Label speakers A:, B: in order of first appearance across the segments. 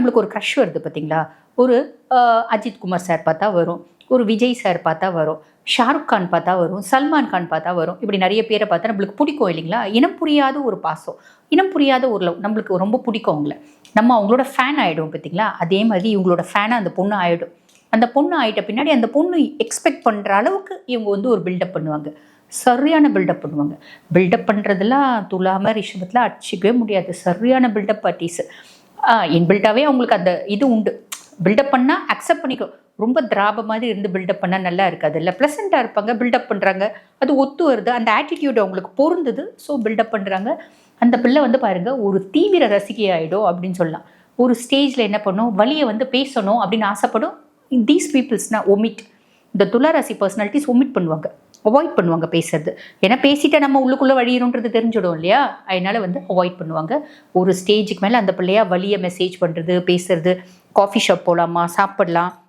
A: நம்மளுக்கு ஒரு க்ரஷ் வருது பார்த்தீங்களா ஒரு அஜித் குமார் சார் பார்த்தா வரும். ஒரு விஜய் சார் பார்த்தா வரும். ஷாருக் கான் பார்த்தா வரும். சல்மான் கான் பார்த்தா வரும். இப்படி நிறைய பேரை பார்த்தா நம்மளுக்கு பிடிக்கும் இல்லைங்களா? இனம் புரியாத ஒரு பாசம். இனம் புரியாத ஒரு லவ் நம்மளுக்கு ரொம்ப பிடிக்கும் அவங்கள. நம்ம அவங்களோட ஃபேன் ஆகிடும் பார்த்தீங்களா அதே மாதிரி இவங்களோட ஃபேனாக அந்த பொண்ணு ஆகிடும் அந்த பொண்ணு ஆகிட்ட பின்னாடி அந்த பொண்ணு எக்ஸ்பெக்ட் பண்ணுற அளவுக்கு இவங்க வந்து ஒரு பில்டப் பண்ணுவாங்க. சரியான பில்டப் பண்ணுவாங்க. பில்டப் பண்ணுறதுலாம் துலாம ரிஷபத்தில் அடிச்சிக்கவே முடியாது. சரியான பில்டப் பார்ட்டிஸ் இன்பில்ட்டாகவே அவங்களுக்கு அந்த இது உண்டு. பில்டப் பண்ணால் அக்செப்ட் பண்ணிக்கோ. ரொம்ப திராப மாதிரி இருந்து பில்டப் பண்ணால் நல்லா இருக்காது இல்லை. ப்ளசண்ட்டாக இருப்பாங்க பில்டப் பண்ணுறாங்க அது ஒத்து வருது. அந்த ஆட்டிடியூட் அவங்களுக்கு பொருந்தது. ஸோ பில்டப் பண்ணுறாங்க அந்த பிள்ளை வந்து பாருங்கள் ஒரு தீவிர ரசிகை ஆகிடும் அப்படின்னு சொல்லலாம். ஒரு ஸ்டேஜில் என்ன பண்ணும்? வழியை வந்து பேசணும் அப்படின்னு ஆசைப்படும். தீஸ் பீப்புள்ஸ்னால் ஒமிட் இந்த துளாராசி பர்சனாலிட்டிஸ் ஒமிட் பண்ணுவாங்க. அவாய்ட் பண்ணுவாங்க பேசுறது. ஏன்னா பேசிட்டா நம்ம உள்ளுக்குள்ளே வழியணுன்றது தெரிஞ்சிடும் இல்லையா? அதனால வந்து அவாய்ட் பண்ணுவாங்க. ஒரு ஸ்டேஜுக்கு மேலே அந்த பிள்ளையா வழியை மெசேஜ் பண்ணுறது பேசுறது காஃபி ஷாப் போகலாமா சாப்பிடலாம்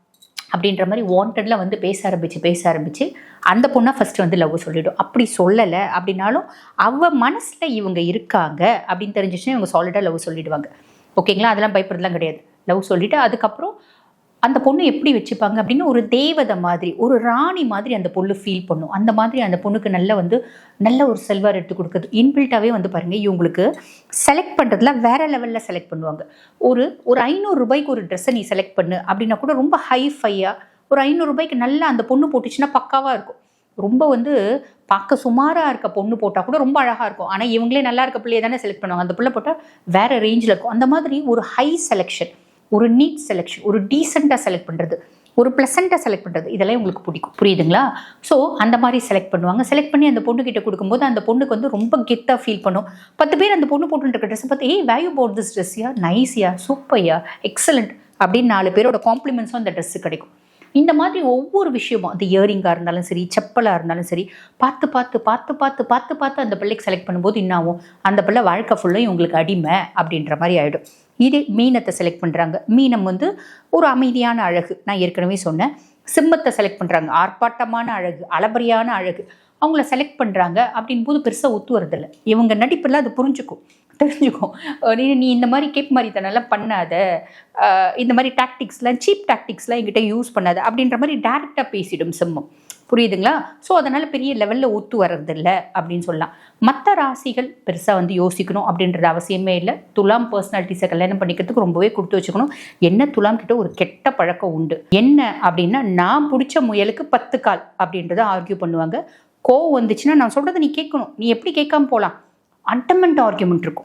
A: அப்படின்ற மாதிரி வாண்டடில் வந்து பேச ஆரம்பிச்சு பேச ஆரம்பிச்சு அந்த பொண்ணை ஃபஸ்ட்டு வந்து லவ் சொல்லிவிடும் அப்படி சொல்லலை அப்படின்னாலும் அவ மனசில் இவங்க இருக்காங்க அப்படின்னு தெரிஞ்சிச்சுன்னா இவங்க சாலிடாக லவ் சொல்லிடுவாங்க. ஓகேங்களா அதெல்லாம் பயப்படுறதுலாம் கிடையாது. லவ் சொல்லிவிட்டு அதுக்கப்புறம் அந்த பொண்ணு எப்படி வச்சுப்பாங்க அப்படின்னு ஒரு தேவதை மாதிரி ஒரு ராணி மாதிரி அந்த பொண்ணு ஃபீல் பண்ணும். அந்த மாதிரி அந்த பொண்ணுக்கு நல்ல வந்து நல்ல ஒரு செல்வார் எடுத்து கொடுக்குறது இன்பில்ட்டாகவே வந்து பாருங்கள் இவங்களுக்கு செலக்ட் பண்ணுறதுல வேற லெவலில் செலக்ட் பண்ணுவாங்க. ஒரு ஒரு ஐநூறு ரூபாய்க்கு ஒரு ட்ரெஸ்ஸை நீ செலக்ட் பண்ணு அப்படின்னா கூட ரொம்ப ஹை ஃபையாக ஒரு ஐநூறு ரூபாய்க்கு நல்லா அந்த பொண்ணு போட்டுச்சுன்னா பக்காவாக இருக்கும். ரொம்ப வந்து பார்க்க சுமாராக இருக்க பொண்ணு போட்டால் கூட ரொம்ப அழகாக இருக்கும். ஆனால் இவங்களே நல்லா இருக்க பிள்ளையே தானே செலக்ட் பண்ணுவாங்க. அந்த பிள்ளை போட்டால் வேற ரேஞ்சில் இருக்கும். அந்த மாதிரி ஒரு ஹை செலெக்ஷன் ஒரு நீட் செலெக்ஷன் ஒரு டீசெண்டாக செலக்ட் பண்ணுறது ஒரு ப்ளசண்ட்டாக செலக்ட் பண்ணுறது இதெல்லாம் உங்களுக்கு பிடிக்கும். புரியுதுங்களா? ஸோ அந்த மாதிரி செலக்ட் பண்ணுவாங்க. செலக்ட் பண்ணி அந்த பொண்ணுக்கிட்ட கொடுக்கும்போது அந்த பொண்ணுக்கு வந்து ரொம்ப கெத்தாக ஃபீல் பண்ணும். பத்து பேர் அந்த பொண்ணு போட்டுருக்க ட்ரெஸ்ஸை பார்த்து ஏய் வேல்யூ போட் திஸ் ட்ரெஸ்ஸியா நைஸியா சூப்பர்யா எக்ஸலண்ட் அப்படின்னு நாலு பேரோட காம்ப்ளிமெண்ட்ஸும் அந்த ட்ரெஸ்ஸு கிடைக்கும். இந்த மாதிரி ஒவ்வொரு விஷயமும் அது இயரிங்காக இருந்தாலும் சரி செப்பலாக இருந்தாலும் சரி பார்த்து பார்த்து பார்த்து பார்த்து பார்த்து பார்த்து அந்த பிள்ளைக்கு செலக்ட் பண்ணும்போது என்னாகும் அந்த பிள்ளை வாழ்க்கை ஃபுல்லும் இவங்களுக்கு அடிமை அப்படின்ற மாதிரி ஆகிடும் இது மீனத்தை செலக்ட் பண்ணுறாங்க மீனம் வந்து ஒரு அமைதியான அழகு. நான் ஏற்கனவே சொன்னேன். சிம்மத்தை செலக்ட் பண்ணுறாங்க ஆர்ப்பாட்டமான அழகு அளபரியான அழகு. அவங்கள செலக்ட் பண்ணுறாங்க அப்படின் போது பெருசாக ஒத்து வரதில்ல இவங்க நடிப்பில் அது புரிஞ்சுக்கும். தெரிஞ்சுக்கும். நீ நீ இந்த மாதிரி கேப் மாதிரி தனெல்லாம் பண்ணாத. இந்த மாதிரி டாக்டிக்ஸ்லாம் சீப் டாக்டிக்ஸ்லாம் என்கிட்ட யூஸ் பண்ணாத அப்படின்ற மாதிரி டேரெக்டாக பேசிடும் சிம்மம். புரியுதுங்களா? ஸோ அதனால் பெரிய லெவலில் ஒத்து வர்றதில்ல அப்படின்னு சொல்லலாம். மற்ற ராசிகள் பெருசாக வந்து யோசிக்கணும் அப்படின்றது அவசியமே இல்லை. துலாம் பர்சனாலிட்டிஸை கல்யாணம் பண்ணிக்கிறதுக்கு ரொம்பவே கொடுத்து வச்சுக்கணும். என்ன துலாம் கிட்ட ஒரு கெட்ட பழக்கம் உண்டு? என்ன அப்படின்னா நான் பிடிச்ச முயலுக்கு பத்து கால் அப்படின்றத ஆர்கியூ பண்ணுவாங்க. கோவம் வந்துச்சுன்னா நான் சொல்கிறத நீ கேட்கணும். நீ எப்படி கேட்காம போகலாம் அண்டமெண்ட் ஆர்கியூமெண்ட் இருக்கும்.